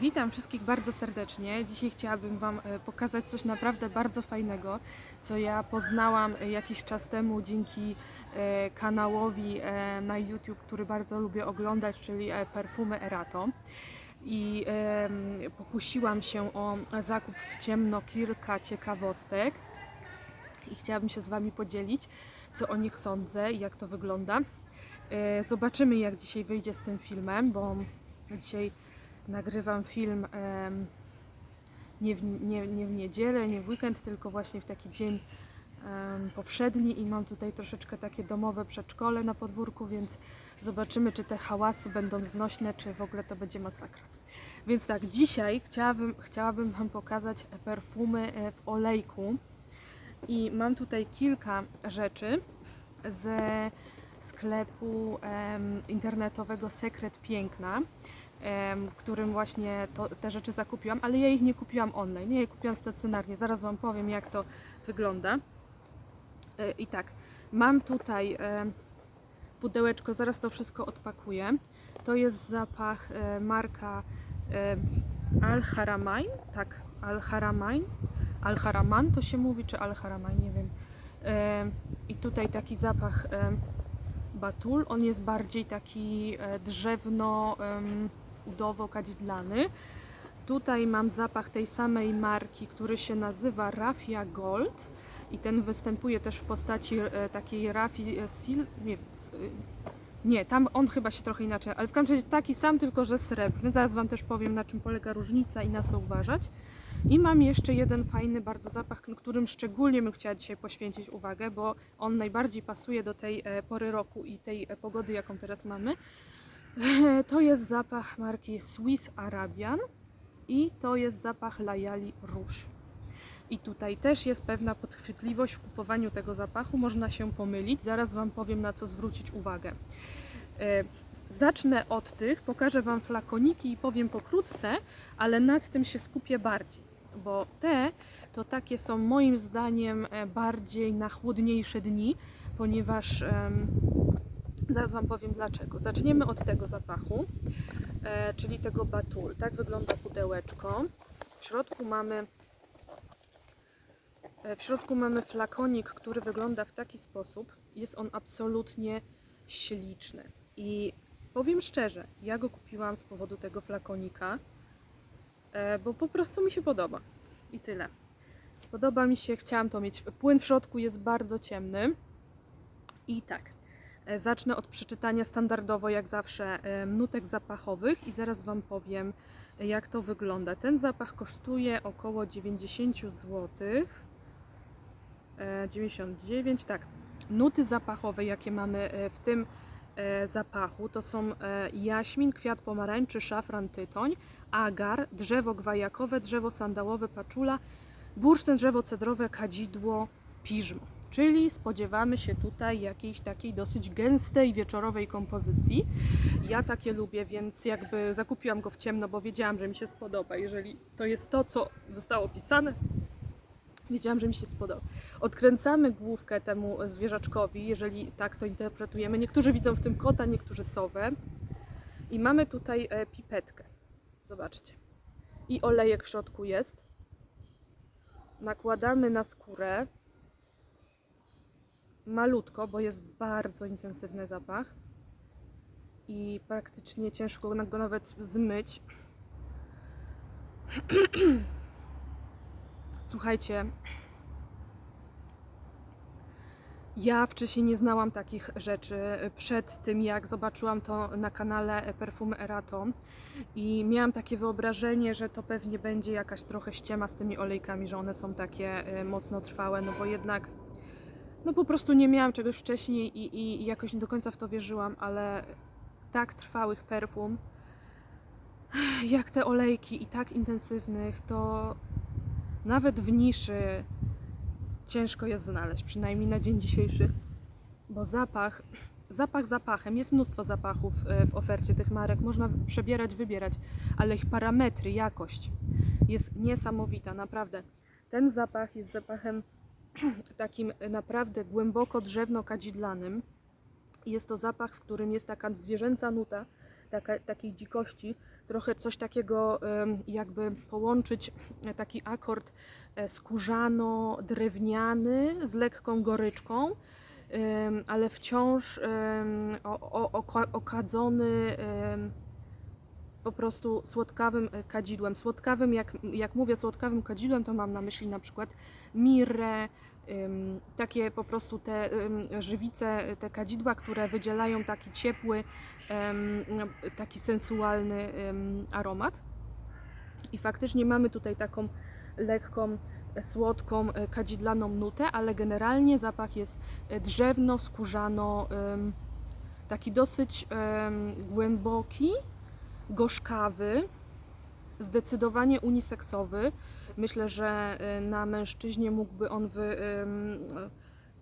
Witam wszystkich bardzo serdecznie. Dzisiaj chciałabym Wam e, pokazać coś naprawdę bardzo fajnego, co ja poznałam e, jakiś czas temu dzięki e, kanałowi na YouTube, który bardzo lubię oglądać, czyli Perfumy Erato. I pokusiłam się o zakup w ciemno kilka ciekawostek i chciałabym się z Wami podzielić, co o nich sądzę i jak to wygląda. Zobaczymy, jak dzisiaj wyjdzie z tym filmem, bo dzisiaj nagrywam film nie, w, nie, nie w niedzielę, nie w weekend, tylko właśnie w taki dzień powszedni i mam tutaj troszeczkę takie domowe przedszkole na podwórku, więc zobaczymy, czy te hałasy będą znośne, czy w ogóle to będzie masakra. Więc tak, dzisiaj chciałabym, chciałabym Wam pokazać perfumy e, w olejku i mam tutaj kilka rzeczy ze sklepu internetowego Sekret Piękna którym właśnie to, te rzeczy zakupiłam, ale ja ich nie kupiłam online, ja je kupiłam stacjonarnie. Zaraz Wam powiem, jak to wygląda. E, I tak, mam tutaj pudełeczko, zaraz to wszystko odpakuję. To jest zapach e, marka e, Al Haramain, tak, Al Haramain, Al Haraman to się mówi, czy Al Haramain, nie wiem. I tutaj taki zapach Batul, on jest bardziej taki e, drzewno udowo-kadzidlany. Tutaj mam zapach tej samej marki, który się nazywa Raffia Gold i ten występuje też w postaci e, takiej Raffi e, Sil... Nie, e, nie, tam on chyba się trochę inaczej, ale w każdym razie taki sam, tylko że srebrny. Zaraz Wam też powiem, na czym polega różnica i na co uważać. I mam jeszcze jeden fajny bardzo zapach, którym szczególnie bym chciała dzisiaj poświęcić uwagę, bo on najbardziej pasuje do tej e, pory roku i tej pogody, jaką teraz mamy. To jest zapach marki Swiss Arabian i to jest zapach Layali Rouge. I tutaj też jest pewna podchwytliwość w kupowaniu tego zapachu, można się pomylić. Zaraz Wam powiem, na co zwrócić uwagę. E, Zacznę od tych, pokażę Wam flakoniki i powiem pokrótce, ale nad tym się skupię bardziej, bo te to takie są moim zdaniem e, bardziej na chłodniejsze dni, ponieważ zaraz Wam powiem dlaczego. Zaczniemy od tego zapachu, e, czyli tego Batul. Tak wygląda pudełeczko. W środku mamy e, w środku mamy flakonik, który wygląda w taki sposób. Jest on absolutnie śliczny. I powiem szczerze, ja go kupiłam z powodu tego flakonika, e, bo po prostu mi się podoba. I tyle. Podoba mi się, chciałam to mieć. Płyn w środku jest bardzo ciemny. I tak, zacznę od przeczytania standardowo, jak zawsze, e, nutek zapachowych i zaraz Wam powiem, e, jak to wygląda. Ten zapach kosztuje około 90 zł. E, 99, tak. Nuty zapachowe, jakie mamy e, w tym e, zapachu, to są e, jaśmin, kwiat pomarańczy, szafran, tytoń, agar, drzewo gwajakowe, drzewo sandałowe, paczula, bursztyn, drzewo cedrowe, kadzidło, piżmo. Czyli spodziewamy się tutaj jakiejś takiej dosyć gęstej wieczorowej kompozycji. Ja takie lubię, więc jakby zakupiłam go w ciemno, bo wiedziałam, że mi się spodoba. Jeżeli to jest to, co zostało pisane, wiedziałam, że mi się spodoba. Odkręcamy główkę temu zwierzaczkowi, jeżeli tak to interpretujemy. Niektórzy widzą w tym kota, niektórzy sowę. I mamy tutaj e, pipetkę. Zobaczcie. I olejek w środku jest. Nakładamy na skórę. Malutko, bo jest bardzo intensywny zapach. I praktycznie ciężko go nawet zmyć. Słuchajcie, ja wcześniej nie znałam takich rzeczy przed tym, jak zobaczyłam to na kanale Perfumy Erato i miałam takie wyobrażenie, że to pewnie będzie jakaś trochę ściema z tymi olejkami, że one są takie e, mocno trwałe, no bo jednak no po prostu nie miałam czegoś wcześniej i, i jakoś nie do końca w to wierzyłam, ale tak trwałych perfum, jak te olejki i tak intensywnych, to nawet w niszy ciężko jest znaleźć, przynajmniej na dzień dzisiejszy, bo zapach, zapach zapachem, jest mnóstwo zapachów e, w ofercie tych marek, można przebierać, wybierać, ale ich parametry, jakość jest niesamowita, naprawdę. Ten zapach jest zapachem takim naprawdę głęboko drzewno-kadzidlanym. Jest to zapach, w którym jest taka zwierzęca nuta, taka, takiej dzikości, trochę coś takiego, jakby połączyć e, taki akord e, skórzano-drewniany z lekką goryczką, ale wciąż okadzony po prostu słodkawym e, kadzidłem. Słodkawym, jak, jak mówię słodkawym kadzidłem, to mam na myśli na przykład mirę, ym, takie po prostu te ym, żywice, te kadzidła, które wydzielają taki ciepły, ym, taki sensualny ym, aromat. I faktycznie mamy tutaj taką lekką, e, słodką, e, kadzidlaną nutę, ale generalnie zapach jest e, drzewno, skórzano, ym, taki dosyć ym, głęboki, gorzkawy, zdecydowanie uniseksowy. Myślę, że y, na mężczyźnie mógłby on wy,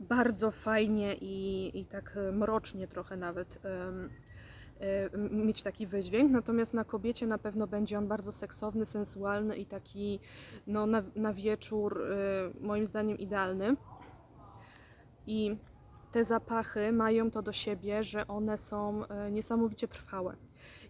bardzo fajnie i, i tak mrocznie trochę nawet y, mieć taki wydźwięk, natomiast na kobiecie na pewno będzie on bardzo seksowny, sensualny i taki no, na, na wieczór y, moim zdaniem idealny. I te zapachy mają to do siebie, że one są niesamowicie trwałe.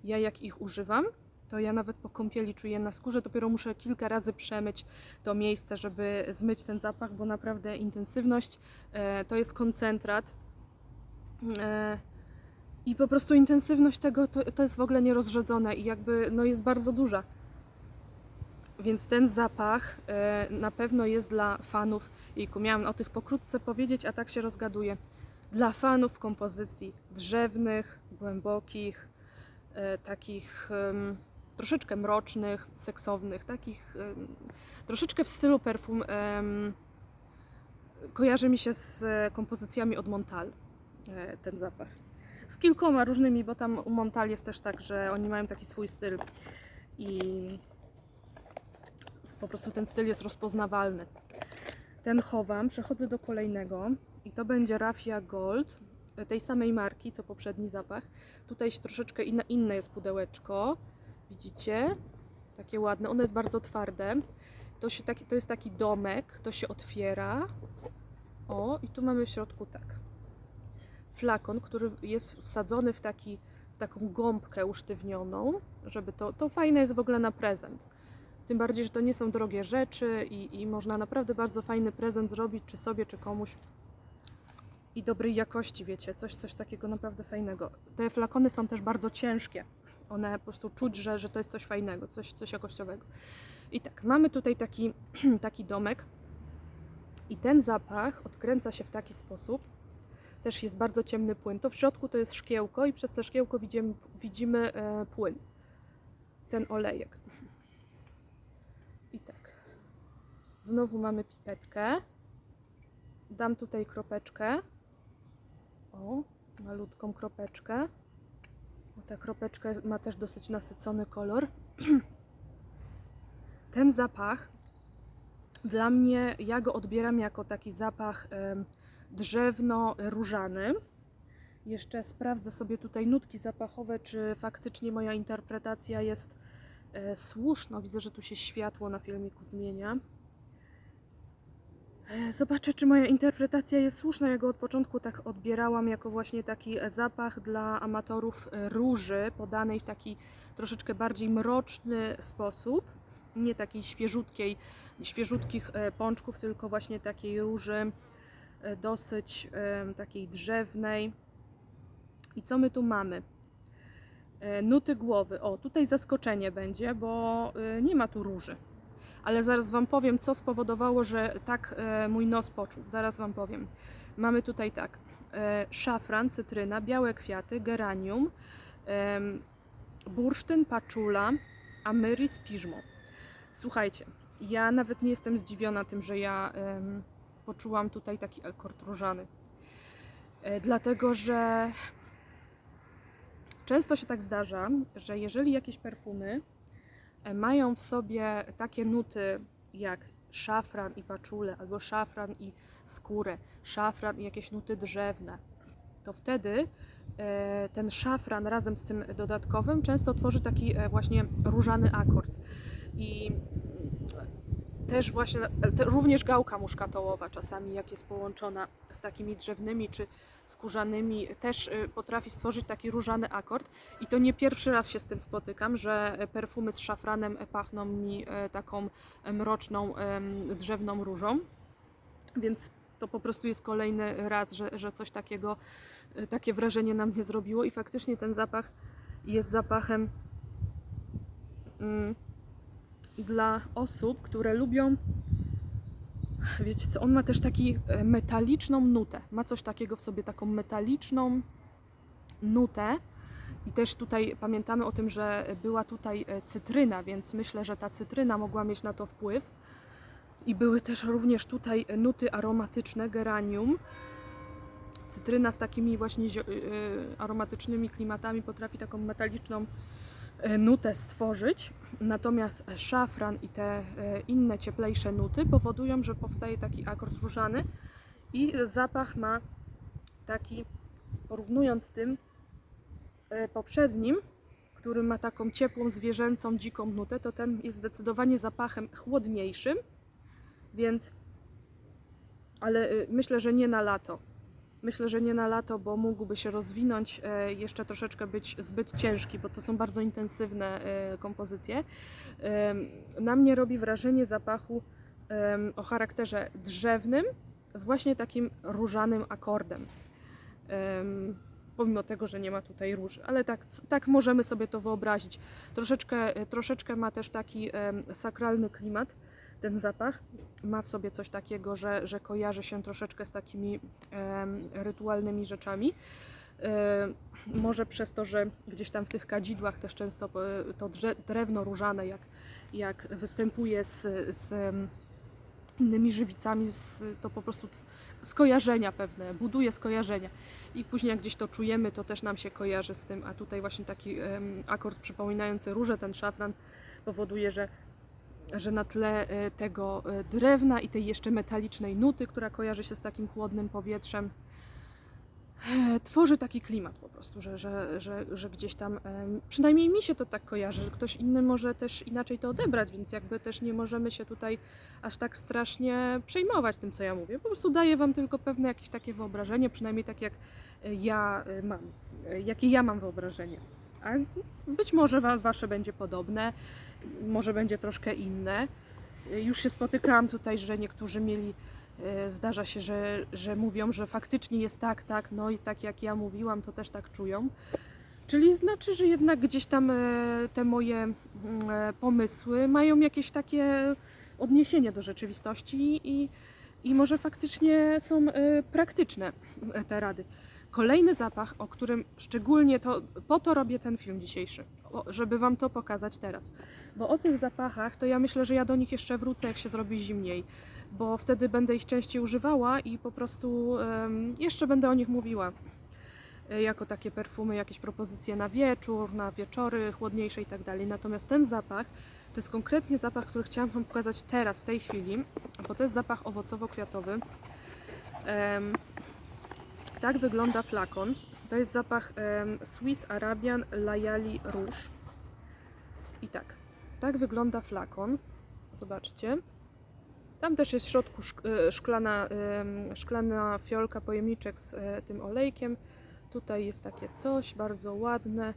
Ja jak ich używam, to ja nawet po kąpieli czuję na skórze, dopiero muszę kilka razy przemyć to miejsce, żeby zmyć ten zapach, bo naprawdę intensywność e, to jest koncentrat. E, I po prostu intensywność tego to, to jest w ogóle nierozrzedzone i jakby no jest bardzo duża. Więc ten zapach e, na pewno jest dla fanów. Jejku, miałam o tych pokrótce powiedzieć, a tak się rozgaduję. Dla fanów kompozycji drzewnych, głębokich, takich em, troszeczkę mrocznych, seksownych, takich troszeczkę w stylu perfum. kojarzy mi się z e, kompozycjami od Montal e, ten zapach. Z kilkoma różnymi, bo tam u Montal jest też tak, że oni mają taki swój styl i po prostu ten styl jest rozpoznawalny. Ten chowam, przechodzę do kolejnego i to będzie Raffia Gold e, tej samej marki co poprzedni zapach. Tutaj troszeczkę inne, inne jest pudełeczko. Widzicie? Takie ładne. Ono jest bardzo twarde. To, się taki, to jest taki domek, to się otwiera. O, i tu mamy w środku tak. Flakon, który jest wsadzony w, taki, w taką gąbkę usztywnioną, żeby to, to fajne jest w ogóle na prezent. Tym bardziej, że to nie są drogie rzeczy i, i można naprawdę bardzo fajny prezent zrobić, czy sobie, czy komuś. I dobrej jakości, wiecie, coś, coś takiego naprawdę fajnego. Te flakony są też bardzo ciężkie. One po prostu czuć, że, że to jest coś fajnego, coś, coś jakościowego. I tak, mamy tutaj taki, taki domek. I ten zapach odkręca się w taki sposób. Też jest bardzo ciemny płyn. To w środku to jest szkiełko i przez to szkiełko widzimy, widzimy e, płyn. Ten olejek. I tak. Znowu mamy pipetkę. Dam tutaj kropeczkę. O, malutką kropeczkę. O, ta kropeczka ma też dosyć nasycony kolor. Ten zapach dla mnie, ja go odbieram jako taki zapach drzewno-różany. Jeszcze sprawdzę sobie tutaj nutki zapachowe, czy faktycznie moja interpretacja jest e, słuszna. Widzę, że tu się światło na filmiku zmienia. E, Zobaczę, czy moja interpretacja jest słuszna. Ja go od początku tak odbierałam jako właśnie taki zapach dla amatorów róży, podanej w taki troszeczkę bardziej mroczny sposób. Nie takiej świeżutkiej, świeżutkich e, pączków, tylko właśnie takiej róży e, dosyć takiej drzewnej. I co my tu mamy? Nuty głowy. O, tutaj zaskoczenie będzie, bo nie ma tu róży. Ale zaraz Wam powiem, co spowodowało, że tak e, mój nos poczuł. Zaraz Wam powiem. Mamy tutaj tak: e, szafran, cytryna, białe kwiaty, geranium, bursztyn, paczula, amyris, piżmo. Słuchajcie, ja nawet nie jestem zdziwiona tym, że ja poczułam tutaj taki akord różany. E, dlatego, że często się tak zdarza, że jeżeli jakieś perfumy mają w sobie takie nuty jak szafran i paczule, albo szafran i skórę, szafran i jakieś nuty drzewne, to wtedy e, ten szafran razem z tym dodatkowym często tworzy taki e, właśnie różany akord. I też właśnie, e, te, również gałka muszkatołowa czasami, jak jest połączona z takimi drzewnymi czy skórzanymi, też e, potrafi stworzyć taki różany akord. I to nie pierwszy raz się z tym spotykam, że e, perfumy z szafranem e, pachną mi taką mroczną, drzewną różą. Więc to po prostu jest kolejny raz, że, że coś takiego, takie wrażenie na mnie zrobiło i faktycznie ten zapach jest zapachem mm, dla osób, które lubią wiecie co, on ma też taki e, metaliczną nutę, ma coś takiego w sobie, taką metaliczną nutę i też tutaj pamiętamy o tym, że była tutaj e, cytryna, więc myślę, że ta cytryna mogła mieć na to wpływ. I były też również tutaj nuty aromatyczne, geranium. Cytryna z takimi właśnie y, aromatycznymi klimatami potrafi taką metaliczną e, nutę stworzyć. Natomiast szafran i te e, inne cieplejsze nuty powodują, że powstaje taki akord różany i zapach ma taki, porównując z tym e, poprzednim, który ma taką ciepłą, zwierzęcą, dziką nutę, to ten jest zdecydowanie zapachem chłodniejszym, więc ale myślę, że nie na lato. Myślę, że nie na lato, bo mógłby się rozwinąć, e, jeszcze troszeczkę być zbyt ciężki, bo to są bardzo intensywne e, kompozycje. Na mnie robi wrażenie zapachu o charakterze drzewnym z właśnie takim różanym akordem. Em, Pomimo tego, że nie ma tutaj róży, ale tak, tak możemy sobie to wyobrazić. Troszeczkę, e, troszeczkę ma też taki sakralny klimat ten zapach ma w sobie coś takiego, że, że kojarzy się troszeczkę z takimi em, rytualnymi rzeczami. Em, może przez to, że gdzieś tam w tych kadzidłach też często e, to drewno różane, jak, jak występuje z, z innymi żywicami, z, to po prostu skojarzenia pewne, buduje skojarzenia. I później jak gdzieś to czujemy, to też nam się kojarzy z tym, a tutaj właśnie taki akord przypominający róże, ten szafran powoduje, że że na tle e, tego e, drewna i tej jeszcze metalicznej nuty, która kojarzy się z takim chłodnym powietrzem, e, tworzy taki klimat po prostu, że, że, że, że gdzieś tam, przynajmniej mi się to tak kojarzy, że ktoś inny może też inaczej to odebrać, więc jakby też nie możemy się tutaj aż tak strasznie przejmować tym, co ja mówię. Po prostu daję Wam tylko pewne jakieś takie wyobrażenie, przynajmniej tak jak ja mam, jakie ja mam wyobrażenie. A być może wa- Wasze będzie podobne, może będzie troszkę inne. Y, Już się spotykałam tutaj, że niektórzy mieli, y, zdarza się, że, że mówią, że faktycznie jest tak, tak, no i tak jak ja mówiłam, to też tak czują. Czyli znaczy, że jednak gdzieś tam e, te moje mm, e, pomysły mają jakieś takie odniesienie do rzeczywistości i, i może faktycznie są e, praktyczne e, te rady. Kolejny zapach, o którym szczególnie to, po to robię ten film dzisiejszy, żeby Wam to pokazać teraz. Bo o tych zapachach, to ja myślę, że ja do nich jeszcze wrócę, jak się zrobi zimniej, bo wtedy będę ich częściej używała i po prostu em, jeszcze będę o nich mówiła. E, Jako takie perfumy, jakieś propozycje na wieczór, na wieczory chłodniejsze i tak dalej. Natomiast ten zapach to jest konkretnie zapach, który chciałam Wam pokazać teraz, w tej chwili, bo to jest zapach owocowo-kwiatowy. Em, tak wygląda flakon. To jest zapach em, Swiss Arabian Layali Rouge. I tak, tak wygląda flakon. Zobaczcie. Tam też jest w środku e, szklana, szklana fiolka, pojemniczek z e, tym olejkiem. Tutaj jest takie coś bardzo ładne.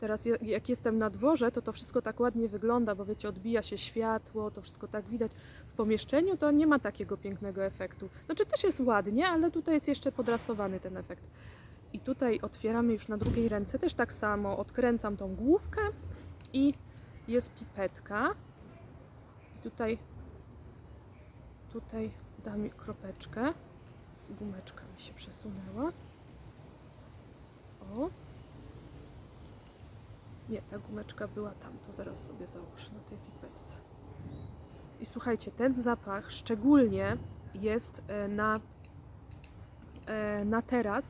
Teraz jak jestem na dworze, to to wszystko tak ładnie wygląda, bo wiecie, odbija się światło, to wszystko tak widać. W pomieszczeniu to nie ma takiego pięknego efektu. Znaczy też jest ładnie, ale tutaj jest jeszcze podrasowany ten efekt. I tutaj otwieramy już na drugiej ręce, też tak samo. Odkręcam tą główkę i jest pipetka. I tutaj, tutaj dam kropeczkę. Gumeczka mi się przesunęła. O. Nie, ta gumeczka była tam, to zaraz sobie założę na tej pipetce. I słuchajcie, ten zapach szczególnie jest e, na, e, na teraz,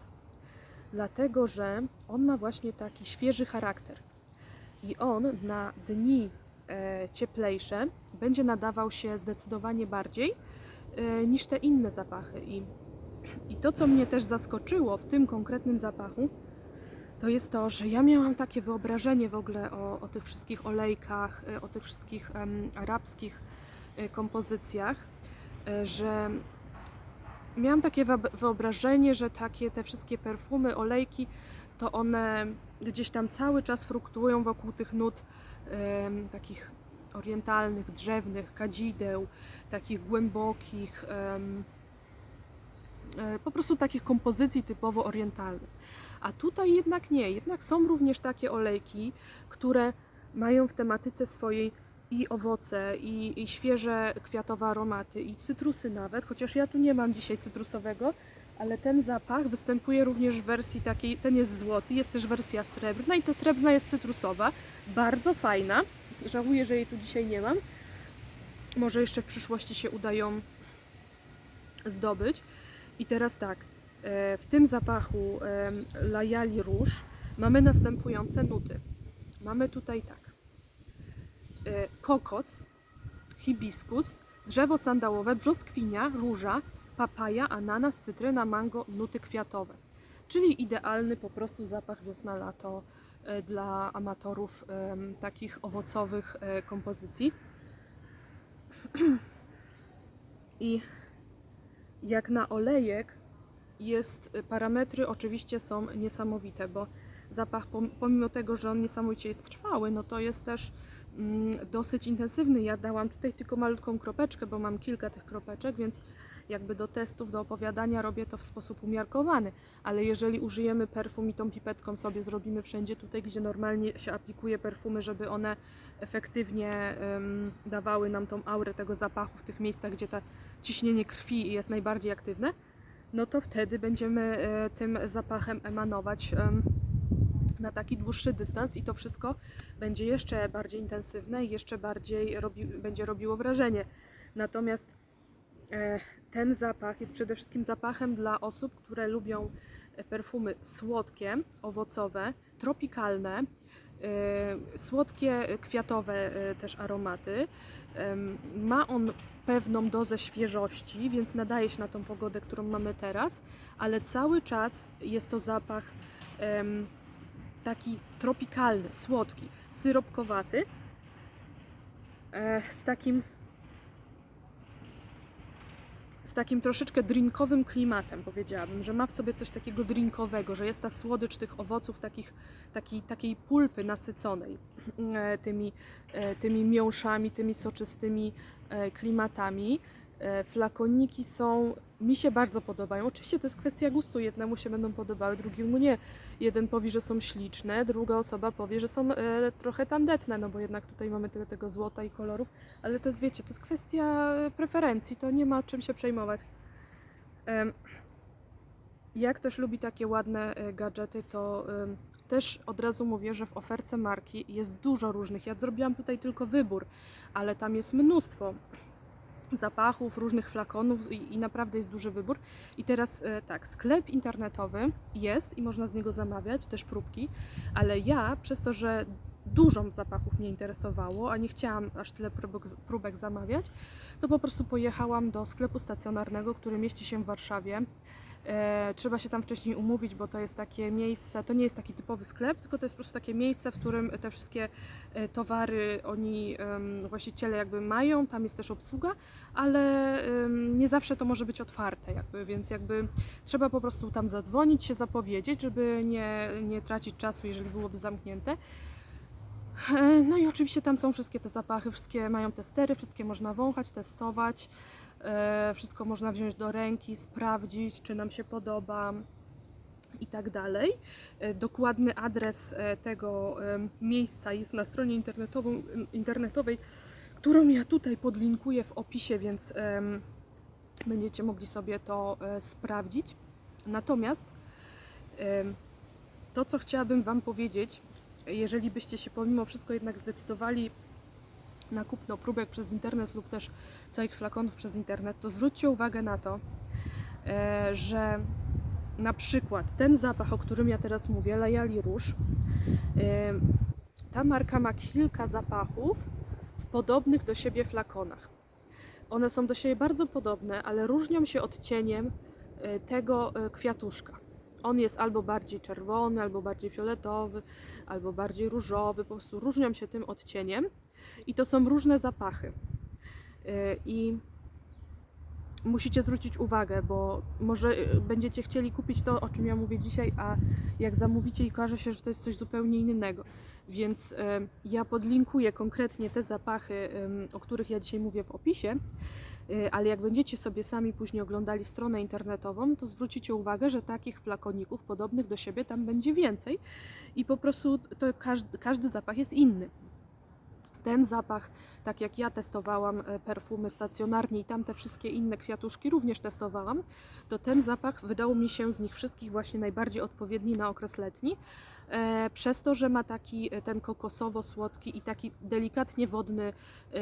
dlatego że on ma właśnie taki świeży charakter. I on na dni e, cieplejsze będzie nadawał się zdecydowanie bardziej e, niż te inne zapachy. I, I to, co mnie też zaskoczyło w tym konkretnym zapachu, to jest to, że ja miałam takie wyobrażenie w ogóle o, o tych wszystkich olejkach, e, o tych wszystkich arabskich kompozycjach, że miałam takie wyobrażenie, że takie te wszystkie perfumy, olejki, to one gdzieś tam cały czas fluktuują wokół tych nut em, takich orientalnych, drzewnych, kadzideł, takich głębokich, e, po prostu takich kompozycji typowo orientalnych. A tutaj jednak nie, jednak są również takie olejki, które mają w tematyce swojej i owoce, i, i świeże kwiatowe aromaty, i cytrusy nawet, chociaż ja tu nie mam dzisiaj cytrusowego, ale ten zapach występuje również w wersji takiej, ten jest złoty, jest też wersja srebrna i ta srebrna jest cytrusowa, bardzo fajna. Żałuję, że jej tu dzisiaj nie mam. Może jeszcze w przyszłości się uda ją zdobyć. I teraz tak, e, w tym zapachu em, Layali Rouge mamy następujące nuty. Mamy tutaj tak, e, kokos, hibiskus, drzewo sandałowe, brzoskwinia, róża, papaja, ananas, cytryna, mango, nuty kwiatowe. Czyli idealny po prostu zapach wiosna-lato e, dla amatorów takich owocowych e, kompozycji. I jak na olejek jest, parametry oczywiście są niesamowite, bo zapach pom- pomimo tego, że on niesamowicie jest trwały, no to jest też mm, dosyć intensywny. Ja dałam tutaj tylko malutką kropeczkę, bo mam kilka tych kropeczek, więc jakby do testów, do opowiadania robię to w sposób umiarkowany, ale jeżeli użyjemy perfum i tą pipetką sobie zrobimy wszędzie tutaj, gdzie normalnie się aplikuje perfumy, żeby one efektywnie em, dawały nam tą aurę tego zapachu w tych miejscach, gdzie to ciśnienie krwi jest najbardziej aktywne, no to wtedy będziemy e, tym zapachem emanować em, na taki dłuższy dystans i to wszystko będzie jeszcze bardziej intensywne i jeszcze bardziej robi, będzie robiło wrażenie. Natomiast e, ten zapach jest przede wszystkim zapachem dla osób, które lubią e, perfumy słodkie, owocowe, tropikalne, e, słodkie, e, kwiatowe też aromaty. Ma on pewną dozę świeżości, więc nadaje się na tą pogodę, którą mamy teraz, ale cały czas jest to zapach taki tropikalny, słodki, syropkowaty, z takim z takim troszeczkę drinkowym klimatem, powiedziałabym, że ma w sobie coś takiego drinkowego, że jest ta słodycz tych owoców, takich, takiej, takiej pulpy nasyconej e, tymi, e, tymi miąższami, tymi soczystymi e, klimatami. Flakoniki są, mi się bardzo podobają. Oczywiście to jest kwestia gustu, jednemu się będą podobały, drugiemu nie. Jeden powie, że są śliczne, druga osoba powie, że są e, trochę tandetne, no bo jednak tutaj mamy tyle tego złota i kolorów, ale to jest, wiecie, to jest kwestia e, preferencji, to nie ma czym się przejmować. Jak ktoś lubi takie ładne e, gadżety, to em, też od razu mówię, że w oferce marki jest dużo różnych. Ja zrobiłam tutaj tylko wybór, ale tam jest mnóstwo zapachów, różnych flakonów i, i naprawdę jest duży wybór. I teraz e, tak, sklep internetowy jest i można z niego zamawiać też próbki, ale ja przez to, że dużo zapachów mnie interesowało, a nie chciałam aż tyle próbek, próbek zamawiać, to po prostu pojechałam do sklepu stacjonarnego, który mieści się w Warszawie. E, trzeba się tam wcześniej umówić, bo to jest takie miejsce, to nie jest taki typowy sklep, tylko to jest po prostu takie miejsce, w którym te wszystkie e, towary oni, właściciele jakby mają, tam jest też obsługa, ale nie zawsze to może być otwarte, jakby, więc jakby trzeba po prostu tam zadzwonić, się zapowiedzieć, żeby nie, nie tracić czasu, jeżeli byłoby zamknięte. E, No i oczywiście tam są wszystkie te zapachy, wszystkie mają te stery, wszystkie można wąchać, testować, wszystko można wziąć do ręki, sprawdzić, czy nam się podoba i tak dalej. E, Dokładny adres e, tego miejsca jest na stronie internetowej, którą ja tutaj podlinkuję w opisie, więc będziecie mogli sobie to e, sprawdzić. Natomiast to, co chciałabym Wam powiedzieć, jeżeli byście się pomimo wszystko jednak zdecydowali na kupno próbek przez internet lub też całych flakonów przez internet, to zwróćcie uwagę na to, e, że na przykład ten zapach, o którym ja teraz mówię, Layali Rouge, e, ta marka ma kilka zapachów w podobnych do siebie flakonach. One są do siebie bardzo podobne, ale różnią się odcieniem e, tego kwiatuszka. On jest albo bardziej czerwony, albo bardziej fioletowy, albo bardziej różowy, po prostu różnią się tym odcieniem i to są różne zapachy. I musicie zwrócić uwagę, bo może y, będziecie chcieli kupić to, o czym ja mówię dzisiaj, a jak zamówicie i okaże się, że to jest coś zupełnie innego. Więc y, ja podlinkuję konkretnie te zapachy, o których ja dzisiaj mówię w opisie, ale jak będziecie sobie sami później oglądali stronę internetową, to zwrócicie uwagę, że takich flakoników podobnych do siebie tam będzie więcej i po prostu to każdy, każdy zapach jest inny. Ten zapach, tak jak ja testowałam e, perfumy stacjonarnie i tam te wszystkie inne kwiatuszki również testowałam, to ten zapach wydał mi się z nich wszystkich właśnie najbardziej odpowiedni na okres letni. E, przez to, że ma taki e, ten kokosowo-słodki i taki delikatnie wodny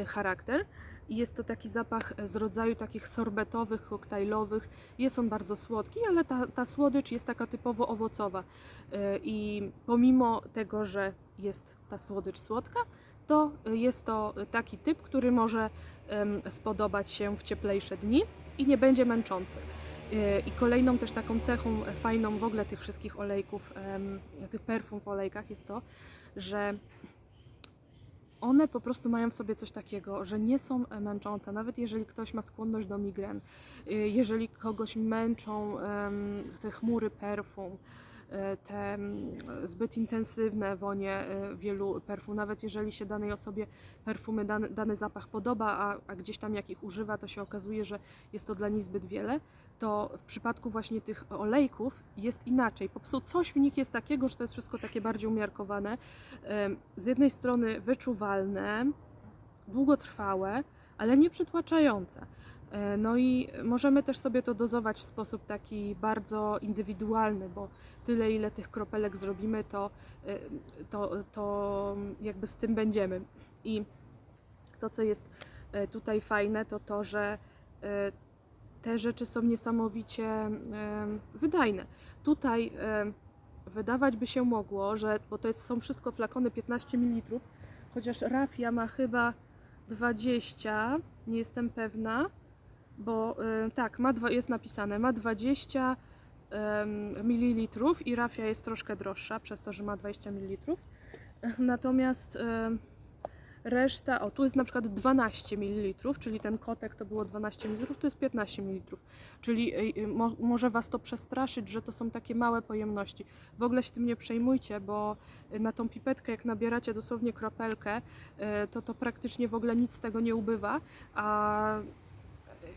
charakter. Jest to taki zapach z rodzaju takich sorbetowych, koktajlowych. Jest on bardzo słodki, ale ta, ta słodycz jest taka typowo owocowa. I pomimo tego, że jest ta słodycz słodka, to jest to taki typ, który może spodobać się w cieplejsze dni i nie będzie męczący. E, I kolejną też taką cechą fajną w ogóle tych wszystkich olejków, tych perfum w olejkach jest to, że one po prostu mają w sobie coś takiego, że nie są e, męczące, nawet jeżeli ktoś ma skłonność do migren, y, jeżeli kogoś męczą te chmury perfum, e, te mm, zbyt intensywne wonie e, wielu perfum, nawet jeżeli się danej osobie perfumy, dany, dany zapach podoba, a, a gdzieś tam jak ich używa, to się okazuje, że jest to dla niej zbyt wiele, to w przypadku właśnie tych olejków jest inaczej. Po prostu coś w nich jest takiego, że to jest wszystko takie bardziej umiarkowane. Em, Z jednej strony wyczuwalne, długotrwałe, ale nie przytłaczające. E, No i możemy też sobie to dozować w sposób taki bardzo indywidualny, bo tyle ile tych kropelek zrobimy, to, e, to, to jakby z tym będziemy. I to, co jest e, tutaj fajne, to to, że te rzeczy są niesamowicie wydajne. Tutaj wydawać by się mogło, że, bo to jest, są wszystko flakony 15 ml, chociaż rafia ma chyba 20, nie jestem pewna, bo y, tak, ma dwa, jest napisane, ma 20 em, ml i rafia jest troszkę droższa, przez to, że ma 20 ml. Natomiast em, reszta, o tu jest na przykład 12 ml, czyli ten kotek to było 12 ml, to jest 15 ml. Czyli y, y, mo, może Was to przestraszyć, że to są takie małe pojemności. W ogóle się tym nie przejmujcie, bo y, na tą pipetkę, jak nabieracie dosłownie kropelkę, y, to to praktycznie w ogóle nic z tego nie ubywa, a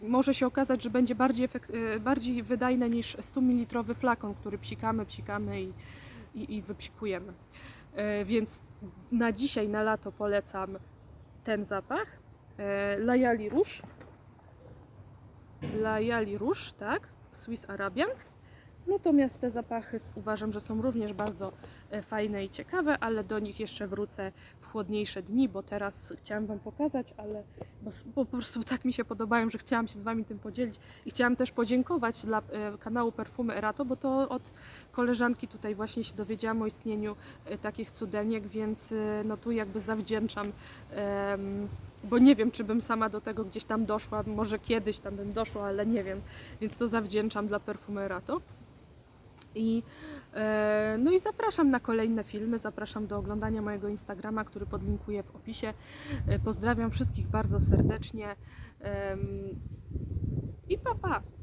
może się okazać, że będzie bardziej, efek- y, bardziej wydajne niż 100 ml flakon, który psikamy, psikamy i, i, i wypsikujemy. E, Więc na dzisiaj, na lato polecam ten zapach. E, Layali Rouge. Layali Rouge, tak? Swiss Arabian. Natomiast te zapachy uważam, że są również bardzo e, fajne i ciekawe, ale do nich jeszcze wrócę w chłodniejsze dni, bo teraz chciałam Wam pokazać, ale bo, bo po prostu tak mi się podobają, że chciałam się z Wami tym podzielić i chciałam też podziękować dla e, kanału Perfumy Erato, bo to od koleżanki tutaj właśnie się dowiedziałam o istnieniu e, takich cudeniek, więc no tu jakby zawdzięczam, em, bo nie wiem, czy bym sama do tego gdzieś tam doszła, może kiedyś tam bym doszła, ale nie wiem, więc to zawdzięczam dla Perfumy Erato. I, e, no i zapraszam na kolejne filmy, zapraszam do oglądania mojego Instagrama, który podlinkuję w opisie. E, Pozdrawiam wszystkich bardzo serdecznie i pa pa!